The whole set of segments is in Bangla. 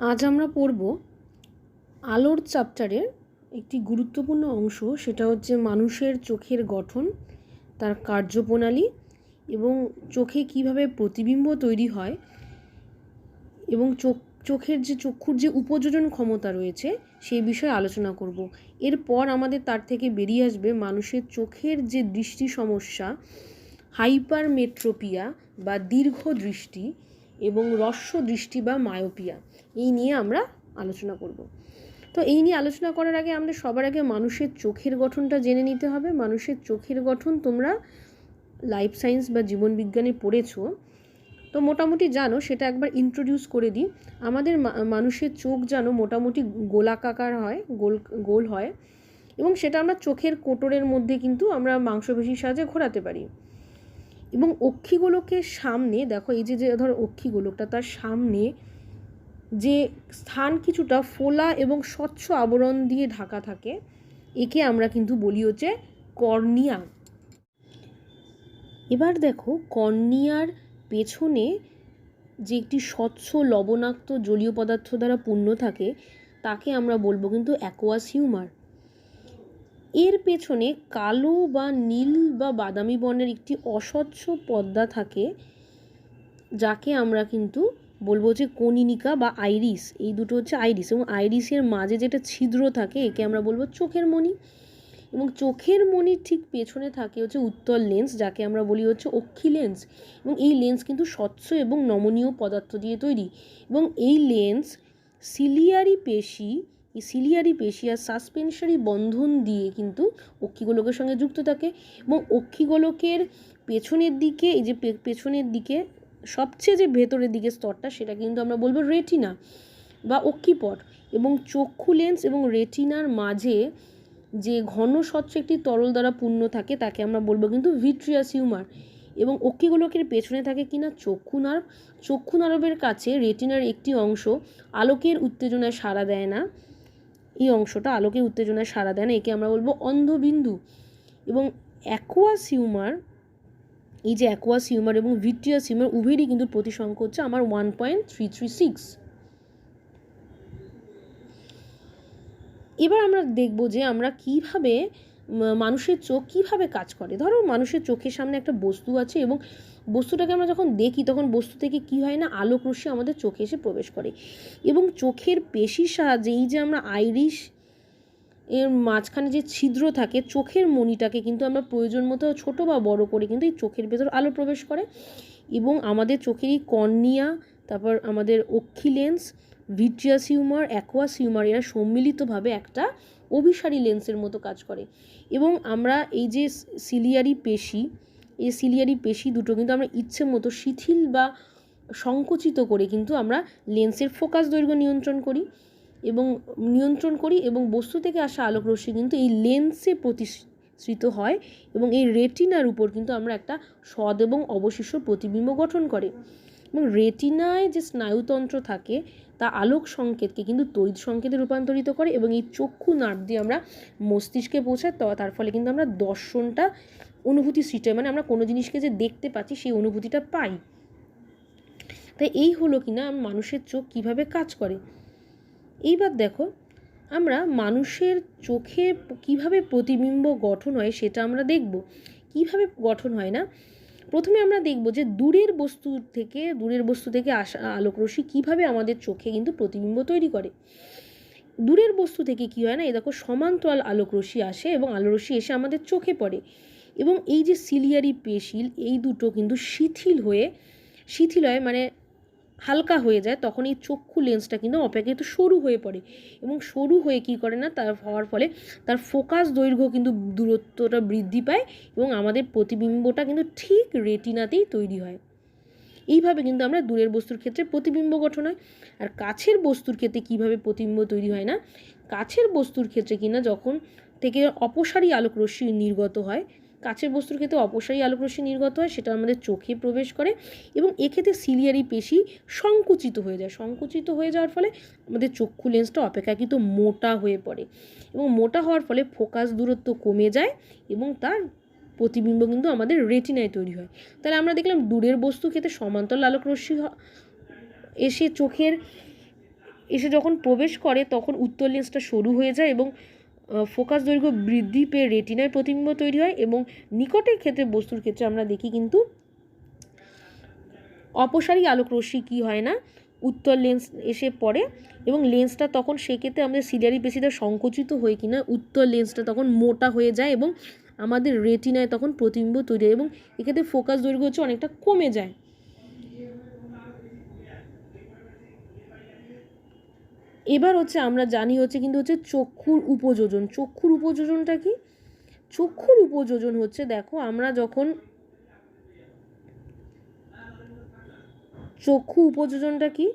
আজ আমরা পড়ব আলোর চ্যাপ্টারের একটি গুরুত্বপূর্ণ অংশ, সেটা হচ্ছে মানুষের চোখের গঠন, তার কার্যপ্রণালী এবং চোখে কীভাবে প্রতিবিম্ব তৈরি হয় এবং চোখ, চোখের যে চক্ষুর যে উপযোজন ক্ষমতা রয়েছে, সেই বিষয়ে আলোচনা করব। এরপর আমাদের তার থেকে বেরিয়ে আসবে মানুষের চোখের যে দৃষ্টি সমস্যা, হাইপারমেট্রোপিয়া বা দীর্ঘ দৃষ্টি এবং রস্য দৃষ্টি বা মায়োপিয়া, এই নিয়ে আমরা আলোচনা করব। তো এই নিয়ে আলোচনা করার আগে আমরা সবার আগে মানুষের চোখের গঠনটা জেনে নিতে হবে। মানুষের চোখের গঠন তোমরা লাইফ সায়েন্স বা জীবনবিজ্ঞানে পড়েছো। তো মোটামুটি জানো, সেটা একবার ইন্ট্রোডিউস করে দিই। আমাদের মানুষের চোখ জানো মোটামুটি গোলাকাকার হয়, গোল গোল হয় এবং সেটা আমরা চোখের কোটরের মধ্যে কিন্তু আমরা মাংসপেশির সাহায্যে ঘোরাতে পারি। এবং অক্ষিগোলকের সামনে, দেখো এই যে যে ধরো অক্ষিগোলকটা, তার সামনে যে স্থান কিছুটা ফোলা এবং স্বচ্ছ আবরণ দিয়ে ঢাকা থাকে, একে আমরা কিন্তু বলি হচ্ছে কর্নিয়া। এবার দেখো, কর্নিয়ার পেছনে যে একটি স্বচ্ছ লবণাক্ত জলীয় পদার্থ দ্বারা পূর্ণ থাকে, তাকে আমরা বলব কিন্তু অ্যাকোয়াস হিউমার এর পেছনে কালো বা নীল বা বাদামি বর্ণের একটি অস্বচ্ছ পর্দা থাকে, যাকে আমরা কিন্তু বলব যে কনিনিকা বা আইরিস। এই দুটো হচ্ছে আইরিস এবং আইরিসের মাঝে যেটা ছিদ্র থাকে, একে আমরা বলব চোখের মণি। এবং চোখের মণির ঠিক পেছনে থাকে হচ্ছে উত্তল লেন্স, যাকে আমরা বলি হচ্ছে অক্ষি লেন্স। এবং এই লেন্স কিন্তু স্বচ্ছ এবং নমনীয় পদার্থ দিয়ে তৈরি। এবং এই লেন্স সিলিয়ারি পেশি সিলিয়ারি পেশি আর সাসপেনসারি বন্ধন দিয়ে কিন্তু অক্ষিগোলকের সঙ্গে যুক্ত থাকে এবং অক্ষিগোলকের পেছনের দিকে, এই যে পেছনের দিকে, সবচেয়ে যে ভেতরের দিকে স্তরটা, সেটা কিন্তু আমরা বলব রেটিনা বা অক্ষিপট এবং চক্ষু লেন্স এবং রেটিনার মাঝে যে ঘন স্বচ্ছ একটি তরল দ্বারা পূর্ণ থাকে, তাকে আমরা বলব কিন্তু ভিট্রিয়াস হিউমার এবং অক্ষিগোলকের পেছনে থাকে কিনা চক্ষু নার্ভ। চক্ষু নার্ভের কাছে রেটিনার একটি অংশ আলোকের উত্তেজনায় সাড়া দেয় না। এই অংশটা আলোকে উত্তেজনায় সাড়া দেয় না, একে আমরা বলব অন্ধবিন্দু। এবং অ্যাকোয়াস হিউমার এই যে অ্যাকোয়াস হিউমার এবং ভিট্রিয়াস হিউমার উভয়েরই কিন্তু প্রতিসংখ হচ্ছে আমার one point three three six এবার আমরা দেখব যে আমরা কীভাবে মানুষের চোখ কীভাবে কাজ করে। ধরো মানুষের চোখের সামনে একটা বস্তু আছে এবং বস্তুটাকে আমরা যখন দেখি, তখন বস্তু থেকে কী হয় না, আলোক রশ্মি আমাদের চোখে এসে প্রবেশ করে। এবং চোখের পেশির সাহায্যে এই যে আমরা আইরিশ এর মাঝখানে যে ছিদ্র থাকে, চোখের মনিটাকে কিন্তু আমরা প্রয়োজন মতো ছোটো বা বড় করে কিন্তু এই চোখের ভেতর আলো প্রবেশ করে। এবং আমাদের চোখের এই কর্নিয়া, তারপর আমাদের অক্ষি lens, vitreous humour, aqueous humour, এরা সম্মিলিতভাবে একটা অভিসারী লেন্সের মতো কাজ করে। এবং আমরা এই যে সিলিয়ারি পেশি এই সিলিয়ারি পেশি দুটো, কিন্তু আমরা ইচ্ছে মতো শিথিল বা সংকুচিত করে কিন্তু আমরা লেন্সের ফোকাস দৈর্ঘ্য নিয়ন্ত্রণ করি এবং নিয়ন্ত্রণ করি এবং বস্তু থেকে আসা আলোক রশ্মি কিন্তু এই লেন্সে প্রতিশ্রিত হয় এবং এই রেটিনার উপর কিন্তু আমরা একটা সদ এবং অবশিষ্ট প্রতিবিম্ব গঠন করে। এবং রেটিনায় যে স্নায়ুতন্ত্র থাকে, তা আলোক সংকেতকে কিন্তু তড়িৎ সংকেতে রূপান্তরিত করে এবং এই চক্ষু নার্ভ দিয়ে আমরা মস্তিষ্কে পৌঁছায় তার ফলে কিন্তু আমরা দর্শনটা, অনুভূতি সৃষ্টি হয়। মানে আমরা কোনো জিনিসকে যে দেখতে পাচ্ছি, সেই অনুভূতিটা পাই। তাই এই হলো কিনা, মানুষের চোখ কীভাবে কাজ করে? এইবার দেখো, আমরা মানুষের চোখে কীভাবে প্রতিবিম্ব গঠন হয়, সেটা আমরা দেখব। কীভাবে গঠন হয় না? প্রথমে আমরা দেখব যে দূরের বস্তু থেকে, দূরের বস্তু থেকে আসা আলোকরশ্মি কীভাবে আমাদের চোখে কিন্তু প্রতিবিম্ব তৈরি করে। দূরের বস্তু থেকে কী হয় না এ দেখো সমান্তরাল আলোকরশ্মি আসে এবং আলোরশ্মি এসে আমাদের চোখে পড়ে। এবং এই যে সিলিয়ারি পেশিল, এই দুটো কিন্তু শিথিল হয়ে, শিথিল হয় মানে হালকা হয়ে যায়, তখন এই চক্ষু লেন্সটা কিন্তু অপেক্ষাকৃত সরু হয়ে পড়ে এবং সরু হয়ে কী করে না তার হওয়ার ফলে তার ফোকাস দৈর্ঘ্য কিন্তু দূরত্বটা বৃদ্ধি পায় এবং আমাদের প্রতিবিম্বটা কিন্তু ঠিক রেটিনাতেই তৈরি হয়। এইভাবে কিন্তু আমরা দূরের বস্তুর ক্ষেত্রে প্রতিবিম্ব গঠন হয়। আর কাছের বস্তুর ক্ষেত্রে কীভাবে প্রতিবিম্ব তৈরি হয় না, কাছের বস্তুর ক্ষেত্রে কিনা যখন থেকে অপসারী আলোক রশ্মি নির্গত হয় কাছের বস্তুর ক্ষেত্রে অপসারী আলোকরশ্মি নির্গত হয়, সেটা আমাদের চোখে প্রবেশ করে এবং এক্ষেত্রে সিলিয়ারি পেশি সংকুচিত হয়ে যায়। সংকুচিত হয়ে যাওয়ার ফলে আমাদের চক্ষু লেন্সটা অপেক্ষাকৃত মোটা হয়ে পড়ে এবং মোটা হওয়ার ফলে ফোকাস দূরত্ব কমে যায় এবং তার প্রতিবিম্ব কিন্তু আমাদের রেটিনায় তৈরি হয়। তাহলে আমরা দেখলাম দূরের বস্তু ক্ষেত্রে সমান্তরাল আলোকরশ্মি এসে চোখের, এসে যখন প্রবেশ করে তখন উত্তর লেন্সটা সরু হয়ে যায় এবং ফোকাস দৈর্ঘ্য বৃদ্ধি পেয়ে রেটিনায় প্রতিবিম্ব তৈরি হয় এবং নিকটের ক্ষেত্রে বস্তুর ক্ষেত্রে আমরা দেখি কিন্তু অপসারী আলোক রশ্মি কী হয় না? উত্তর লেন্স এসে পড়ে এবং লেন্সটা তখন সেক্ষেত্রে আমাদের সিলিয়ারি পেশিটা সংকুচিত হয়ে কিনা? উত্তর লেন্সটা তখন মোটা হয়ে যায় এবং আমাদের রেটিনায় তখন প্রতিবিম্ব তৈরি হয় এবং এক্ষেত্রে ফোকাস দৈর্ঘ্য হচ্ছে অনেকটা কমে যায়। এবার হচ্ছে আমরা জানি হচ্ছে কিন্তু হচ্ছে চক্ষুর উপযোজন। চক্ষুর উপযোজনটা কি? চক্ষুর উপযোজন হচ্ছে দেখো, আমরা যখন চক্ষু উপযোজনটা কি?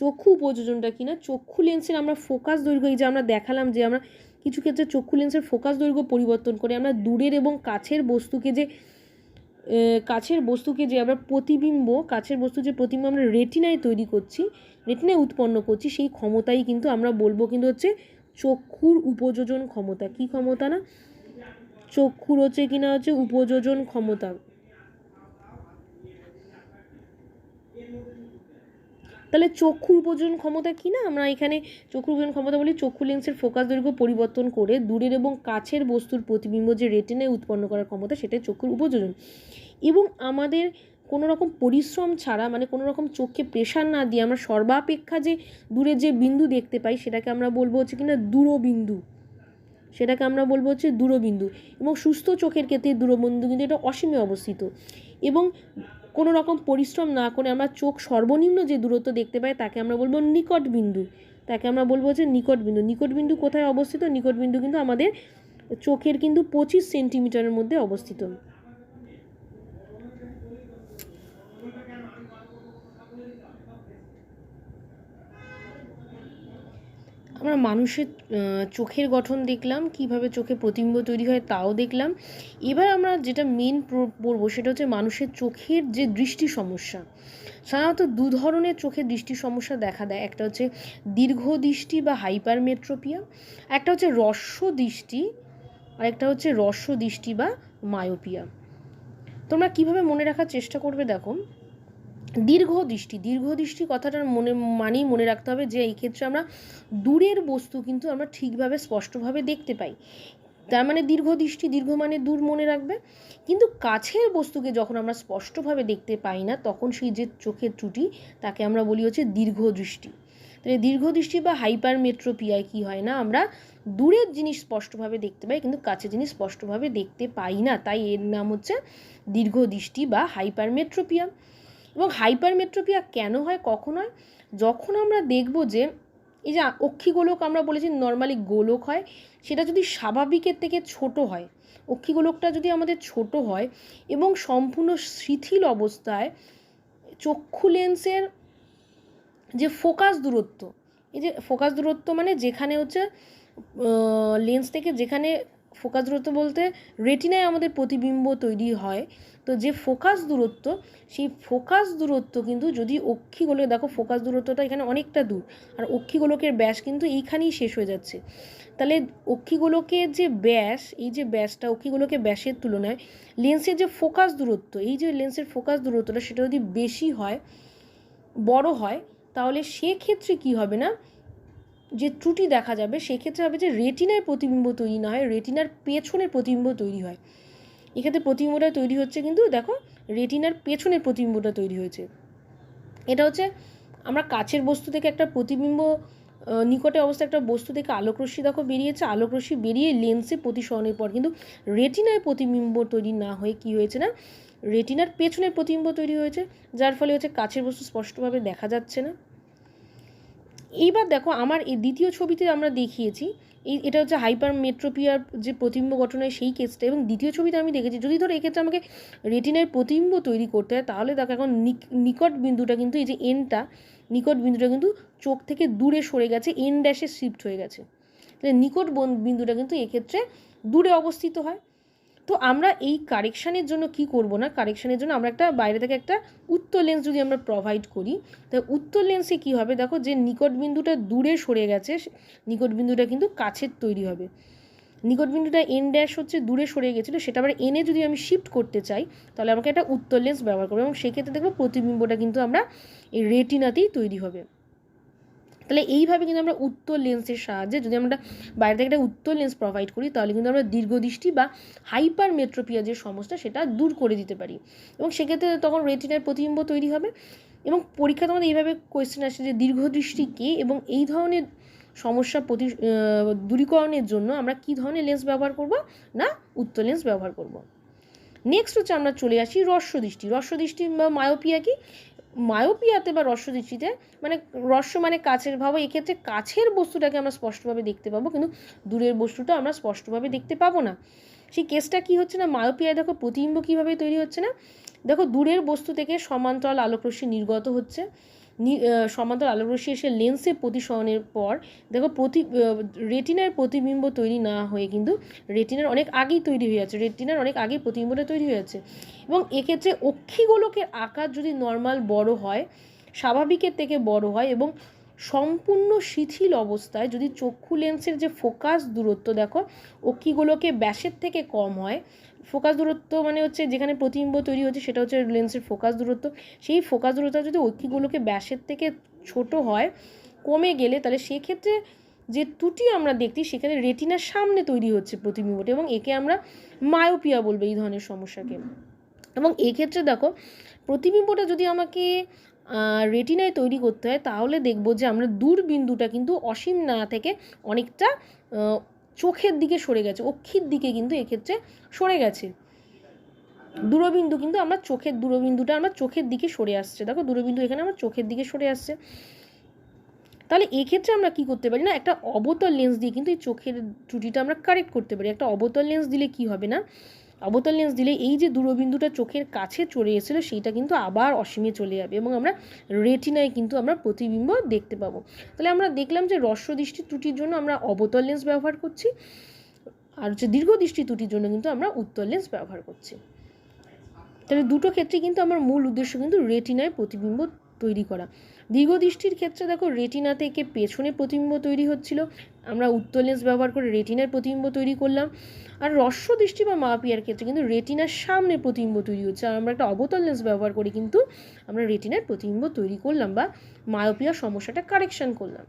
চক্ষু উপযোজনটা কি না? চক্ষু লেন্সের আমরা ফোকাস দৈর্ঘ্য, এই যে আমরা দেখালাম যে আমরা কিছু ক্ষেত্রে চক্ষু লেন্সের ফোকাস দৈর্ঘ্য পরিবর্তন করে আমরা দূরের এবং কাছের বস্তুকে যে কাছের বস্তুকে যে আমরা প্রতিবিম্ব, কাছের বস্তু যে প্রতিবিম্ব আমরা রেটিনায় তৈরি করছি, রেটিনায় উৎপন্ন করছি, সেই ক্ষমতাই কিন্তু আমরা বলব কিন্তু হচ্ছে চক্ষুর উপযোজন ক্ষমতা। কি ক্ষমতা না? চক্ষুর হচ্ছে কিনা হচ্ছে উপযোজন ক্ষমতা। তাহলে চক্ষুর উপযোজন ক্ষমতা কি না? আমরা এখানে চক্ষুর উপযোজন ক্ষমতা বলি চক্ষু লেন্সের ফোকাস দৈর্ঘ্য পরিবর্তন করে দূরের এবং কাছের বস্তুর প্রতিবিম্ব যে রেটিনায় উৎপন্ন করার ক্ষমতা সেটাই চক্ষুর উপযোজন। এবং আমাদের কোনো রকম পরিশ্রম ছাড়া মানে কোনো রকম চোখে প্রেশার না দিয়ে আমরা সর্বাপেক্ষা যে দূরে যে বিন্দু দেখতে পাই সেটাকে আমরা বলব হচ্ছে কিনা দূরবিন্দু। সেটাকে আমরা বলব হচ্ছে দূরবিন্দু। এবং সুস্থ চোখের ক্ষেত্রে দূরবিন্দু কিন্তু এটা অসীমে অবস্থিত। এবং কোনো রকম পরিশ্রম না করে আমরা চোখ সর্বনিম্ন যে দূরত্ব দেখতে পাই, তাকে আমরা বলব নিকট বিন্দু। তাকে আমরা বলব যে নিকট বিন্দু। নিকট বিন্দু কোথায় অবস্থিত? নিকট বিন্দু কিন্তু আমাদের চোখের কিন্তু পঁচিশ সেন্টিমিটারের মধ্যে অবস্থিত। আমরা মানুষের চোখের গঠন দেখলাম, কীভাবে চোখে প্রতিবিম্ব তৈরি হয় তাও দেখলাম। এবার আমরা যেটা মেন পড়ব সেটা হচ্ছে মানুষের চোখের যে দৃষ্টি সমস্যা। সাধারণত দু ধরনের চোখের দৃষ্টি সমস্যা দেখা দেয়। একটা হচ্ছে দীর্ঘ দৃষ্টি বা হাইপারমেট্রোপিয়া, একটা হচ্ছে রস্য দৃষ্টি, আর একটা হচ্ছে রস্য দৃষ্টি বা মায়োপিয়া। তোমরা কীভাবে মনে রাখার চেষ্টা করবে দেখো। দীর্ঘ দৃষ্টি দীর্ঘ দৃষ্টি কথাটার মনে, মানেই মনে রাখতে হবে যে এই ক্ষেত্রে আমরা দূরের বস্তু কিন্তু আমরা ঠিকভাবে, স্পষ্টভাবে দেখতে পাই। তার মানে দীর্ঘ দৃষ্টি, দীর্ঘ মানে দূর মনে রাখবে। কিন্তু কাছের বস্তুকে যখন আমরা স্পষ্টভাবে দেখতে পাই না, তখন সেই যে চোখের ত্রুটি, তাকে আমরা বলি হচ্ছে দীর্ঘ দৃষ্টি। তাহলে দীর্ঘ দৃষ্টি বা হাইপার মেট্রোপিয়ায় কী হয় না? আমরা দূরের জিনিস স্পষ্টভাবে দেখতে পাই, কিন্তু কাছের জিনিস স্পষ্টভাবে দেখতে পাই না। তাই এর নাম হচ্ছে দীর্ঘ দৃষ্টি বা হাইপার মেট্রোপিয়া এবং হাইপারমেট্রোপিয়া কেন হয়, কখন হয়? যখন আমরা দেখব যে এই যে অক্ষিগোলক আমরা বলেছি নর্মালি গোলক হয়, সেটা যদি স্বাভাবিকের থেকে ছোট হয়, অক্ষিগোলকটা যদি আমাদের ছোট হয় এবং সম্পূর্ণ শিথিল অবস্থায় চক্ষু লেন্সের যে ফোকাস দূরত্ব, এই যে ফোকাস দূরত্ব মানে যেখানে হচ্ছে লেন্স থেকে যেখানে ফোকাস দূরত্ব বলতে রেটিনায় আমাদের প্রতিবিম্ব তৈরি হয়। তো যে ফোকাস দূরত্ব, সেই ফোকাস দূরত্ব কিন্তু যদি অক্ষিগোলক দেখো ফোকাস দূরত্বটা এখানে অনেকটা দূর, আর অক্ষিগোলকের ব্যাস কিন্তু এইখানেই শেষ হয়ে যাচ্ছে। তাহলে অক্ষিগোলকের যে ব্যাস, এই যে ব্যাসটা অক্ষিগোলকের ব্যাসের তুলনায়, লেন্সের যে ফোকাস দূরত্ব, এই যে লেন্সের ফোকাস দূরত্বটা সেটা যদি বেশি হয়, বড় হয়, তাহলে সেক্ষেত্রে কি হবে না? যে ত্রুটি দেখা যাবে, সেক্ষেত্রে হবে যে রেটিনার প্রতিবিম্ব তৈরি না হয়, রেটিনার পেছনের প্রতিবিম্ব তৈরি হয়। এক্ষেত্রে প্রতিবিম্বটা তৈরি হচ্ছে কিন্তু দেখো, রেটিনার পেছনের প্রতিবিম্বটা তৈরি হয়েছে। এটা হচ্ছে আমরা কাছের বস্তু থেকে একটা প্রতিবিম্ব নিকটে অবস্থা একটা বস্তু থেকে আলোকরশ্মি দেখো বেরিয়েছে আলোকরশ্মি বেরিয়ে লেন্সে প্রতিসরণের পর কিন্তু রেটিনায় প্রতিবিম্ব তৈরি না হয়ে কী হয়েছে না, রেটিনার পেছনের প্রতিবিম্ব তৈরি হয়েছে, যার ফলে হচ্ছে কাছের বস্তু স্পষ্টভাবে দেখা যাচ্ছে না। এইবার দেখো, আমার এই দ্বিতীয় ছবিতে আমরা দেখিয়েছি, এই এটা হচ্ছে হাইপার মেট্রোপিয়ার যে প্রতিবিম্ব গঠন হয় সেই কেসটা এবং দ্বিতীয় ছবিতে আমি দেখেছি, যদি ধরো এক্ষেত্রে আমাকে রেটিনার প্রতিবিম্ব তৈরি করতে হয়, তাহলে দেখো এখন নিকট বিন্দুটা কিন্তু এই যে এনটা নিকট বিন্দুটা কিন্তু চোখ থেকে দূরে সরে গেছে এন ড্যাশে শিফট হয়ে গেছে। তাহলে নিকট বিন্দুটা কিন্তু এক্ষেত্রে দূরে অবস্থিত হয়। তো আমরা এই কারেকশানের জন্য কি করব না? কারেকশানের জন্য আমরা একটা বাইরে থেকে একটা উত্তর লেন্স যদি আমরা প্রোভাইড করি তাহলে উত্তর লেন্সে কী হবে? দেখো যে নিকট বিন্দুটা দূরে সরে গেছে, নিকট বিন্দুটা কিন্তু কাছের তৈরি হবে। নিকট বিন্দুটা এন ড্যাশ হচ্ছে দূরে সরে গেছিল, সেটা আবার এনে যদি আমি শিফট করতে চাই, তাহলে আমাকে একটা উত্তর লেন্স ব্যবহার করব এবং সেক্ষেত্রে দেখব প্রতিবিম্বটা কিন্তু আমরা এই রেটিনাতেই তৈরি হবে। তাহলে এইভাবে কিন্তু আমরা উত্তর লেন্সের সাহায্যে যদি আমরা বাইরে থেকে একটা উত্তর লেন্স প্রোভাইড করি, তাহলে কিন্তু আমরা দীর্ঘদৃষ্টি বা হাইপার মেট্রোপিয়া যে সমস্যা, সেটা দূর করে দিতে পারি। এবং সেক্ষেত্রে তখন রেটিনার প্রতিবিম্ব তৈরি হবে। এবং পরীক্ষা তোমাদের এইভাবে কোয়েশ্চেন আসে যে দীর্ঘদৃষ্টি কে এবং এই ধরনের সমস্যা প্রতি দূরীকরণের জন্য আমরা কী ধরনের লেন্স ব্যবহার করব না উত্তর লেন্স ব্যবহার করব। নেক্সট হচ্ছে আমরা চলে আসি রস্যদৃষ্টি রস্যদৃষ্টি বা মায়োপিয়া কি? মায়োপিয়াতে বা রস্যদৃষ্টিতে মানে রস্য মানে কাছের ভাব এক্ষেত্রে কাছের বস্তুটাকে আমরা স্পষ্টভাবে দেখতে পাবো, কিন্তু দূরের বস্তুটা আমরা স্পষ্টভাবে দেখতে পাবো না। সেই কেসটা কি হচ্ছে না? মায়োপিয়ায় দেখো প্রতিবিম্ব কীভাবে তৈরি হচ্ছে না? দেখো দূরের বস্তু থেকে সমান্তরাল আলোকরশ্মি নির্গত হচ্ছে। সমান্তরাল আলোকরশ্মি এসে লেন্সে প্রতিসরণের পর, দেখো প্রতি রেটিনার প্রতিবিম্ব তৈরি না হয়ে কিন্তু রেটিনার অনেক আগেই তৈরি হয়ে যাচ্ছে রেটিনার অনেক আগেই প্রতিবিম্বটা তৈরি হয়ে যাচ্ছে। এবং এক্ষেত্রে অক্ষিগোলকের আকার যদি নর্মাল বড় হয়, স্বাভাবিকের থেকে বড় হয় এবং সম্পূর্ণ শিথিল অবস্থায় যদি চক্ষু লেন্সের যে ফোকাস দূরত্ব দেখো অক্ষিগুলোকে ব্যাসের থেকে কম হয়। ফোকাস দূরত্ব মানে হচ্ছে যেখানে প্রতিবিম্ব তৈরি হচ্ছে সেটা হচ্ছে লেন্সের ফোকাস দূরত্ব। সেই ফোকাস দূরত্ব যদি অক্ষিগুলোকে ব্যাসের থেকে ছোট হয়, কমে গেলে তাহলে সেক্ষেত্রে যে ত্রুটি আমরা দেখছি সেখানে রেটিনার সামনে তৈরি হচ্ছে প্রতিবিম্বটা এবং একে আমরা মায়োপিয়া বলব এই ধরনের সমস্যাকে। এবং এক্ষেত্রে দেখো, প্রতিবিম্বটা যদি আমাকে রেটিনায় তৈরি করতে হয়, তাহলে দেখব যে আমরা দূরবিন্দুটা কিন্তু অসীম না থেকে অনেকটা চোখের দিকে সরে গেছে, অক্ষির দিকে কিন্তু এক্ষেত্রে সরে গেছে। দূরবিন্দু কিন্তু আমরা চোখের, দূরবিন্দুটা আমরা চোখের দিকে সরে আসছে। দেখো দূরবিন্দু এখানে আমার চোখের দিকে সরে আসছে। তাহলে এক্ষেত্রে আমরা কি করতে পারি না, একটা অবতল লেন্স দিয়ে কিন্তু এই চোখের ত্রুটিটা আমরা কারেক্ট করতে পারি। একটা অবতল লেন্স দিলে কি হবে না? অবতল লেন্স দিলে এই যে দূরবিন্দুটা চোখের কাছে চলে এসেছিল, সেইটা কিন্তু আবার অসীমে চলে যাবে এবং আমরা রেটিনায় কিন্তু আমরা প্রতিবিম্ব দেখতে পাবো। তাহলে আমরা দেখলাম যে দৃষ্টি ত্রুটির জন্য আমরা অবতল লেন্স ব্যবহার করছি আর হচ্ছে দীর্ঘদৃষ্টি ত্রুটির জন্য কিন্তু আমরা উত্তল লেন্স ব্যবহার করছি। তাহলে দুটো ক্ষেত্রে কিন্তু আমার মূল উদ্দেশ্য কিন্তু রেটিনায় প্রতিবিম্ব তৈরি করা। দীর্ঘদৃষ্টির ক্ষেত্রে দেখো রেটিনা থেকে পেছনে প্রতিবিম্ব তৈরি হচ্ছিল। আমরা উত্তর লেন্স ব্যবহার করে রেটিনার প্রতিবিম্ব তৈরি করলাম। আর রস্য দৃষ্টি বা মাপিয়ার ক্ষেত্রে কিন্তু রেটিনার সামনে প্রতিবিম্ব তৈরি হচ্ছে। আর আমরা একটা অবতল লেন্স ব্যবহার করে কিন্তু আমরা রেটিনার প্রতিবিম্ব তৈরি করলাম বা মায়োপিয়ার সমস্যাটা কারেকশান করলাম।